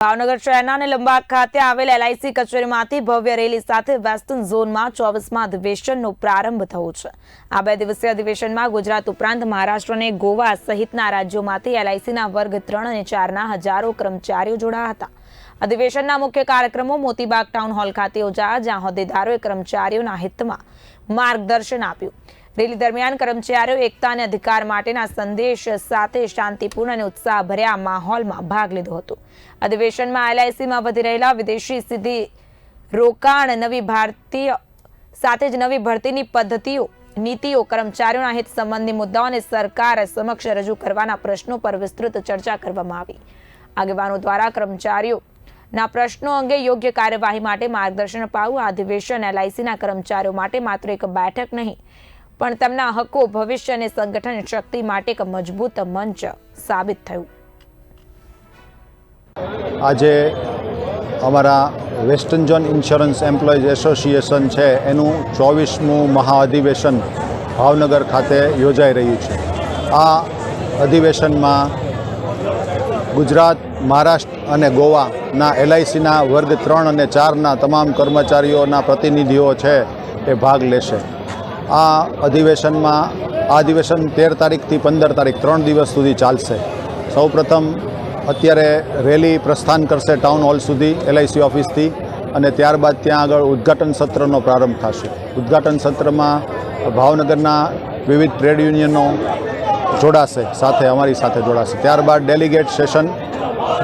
ભાવનગર શહેરના અને લંબાગ ખાતે આવેલ એલઆઈસી કચેરીમાંથી ભવ્ય રેલી સાથે વેસ્ટર્ન ઝોનમાં ચોવીસમાં અધિવેશનનો પ્રારંભ થયો છે. આ બે દિવસીય અધિવેશનમાં ગુજરાત ઉપરાંત મહારાષ્ટ્ર અને ગોવા સહિતના રાજ્યોમાંથી એલઆઈસીના વર્ગ ત્રણ અને ચારના હજારો કર્મચારીઓ જોડાયા હતા. અધિવેશનના મુખ્ય કાર્યક્રમો મોતીબાગ ટાઉન હોલ ખાતે યોજાયા, જ્યાં હોદ્દેદારોએ કર્મચારીઓના હિતમાં માર્ગદર્શન આપ્યું. રેલી દરમિયાન કર્મચારીઓ એકતા અને અધિકાર માટેના સંદેશ સાથે શાંતિપૂર્ણ અને ઉત્સાહભર્યા માહોલમાં ભાગ લીધો હતો. અધિવેશનમાં એલઆઈસીમાં વધી રહેલા વિદેશી સીધી રોકાણ, નવી ભારતીય સાથે જ નવી ભરતીની પદ્ધતિઓ, નીતિઓ, કર્મચારીઓના હિત સંબંધી મુદ્દાઓને સરકાર સમક્ષ રજૂ કરવાના પ્રશ્નો પર વિસ્તૃત ચર્ચા કરવામાં આવી. આગેવાનો દ્વારા કર્મચારીઓ ના, પ્રશ્નો અંગે યોગ્ય કાર્યવાહી માટે માર્ગદર્શન અપાવવું આ અધિવેશન એલઆઈસીના કર્મચારીઓ માટે માત્ર એક બેઠક નહીં, પણ તેમના હકો, ભવિષ્ય અને સંગઠન શક્તિ માટે એક મજબૂત મંચ સાબિત થયું. આજે અમારા western zone insurance employees association છે, એનું ચોવીસમું મહાઅધિવેશન ભાવનગર ખાતે યોજાઈ રહ્યું છે. આ અધિવેશનમાં ગુજરાત, મહારાષ્ટ્ર અને ગોવાના એલઆઈસીના વર્ગ ત્રણ અને ચારના તમામ કર્મચારીઓના પ્રતિનિધિઓ છે એ ભાગ લેશે. આ અધિવેશનમાં, આ અધિવેશન તેર તારીખથી પંદર તારીખ ત્રણ દિવસ સુધી ચાલશે. સૌપ્રથમ અત્યારે રેલી પ્રસ્થાન કરશે ટાઉન હોલ સુધી, એલઆઈસી ઓફિસથી અને ત્યારબાદ ત્યાં આગળ ઉદ્ઘાટન સત્રનો પ્રારંભ થશે. ઉદ્ઘાટન સત્રમાં ભાવનગરના વિવિધ ટ્રેડ યુનિયનો જોડાશે સાથે અમારી સાથે જોડાશે. ત્યારબાદ ડેલિગેટ સેશન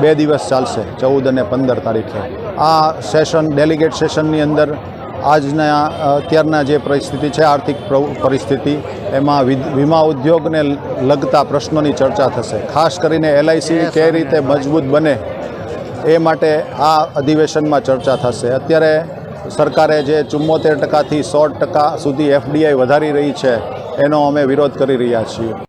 બે દિવસ ચાલશે ચૌદ અને પંદર તારીખે. આ સેશન ડેલિગેટ સેશનની અંદર આજના અત્યારના જે પરિસ્થિતિ છે આર્થિક પ્ર- પરિસ્થિતિ એમાં વીમા ઉદ્યોગને લગતા પ્રશ્નોની ચર્ચા થશે. ખાસ કરીને એલઆઈસી કઈ રીતે મજબૂત બને એ માટે આ અધિવેશનમાં ચર્ચા થશે. અત્યારે સરકારે જે ચુમ્મોતેર ટકાથી સો ટકા સુધી એફડીઆઈ વધારી રહી છે એનો અમે વિરોધ કરી રહ્યા છીએ.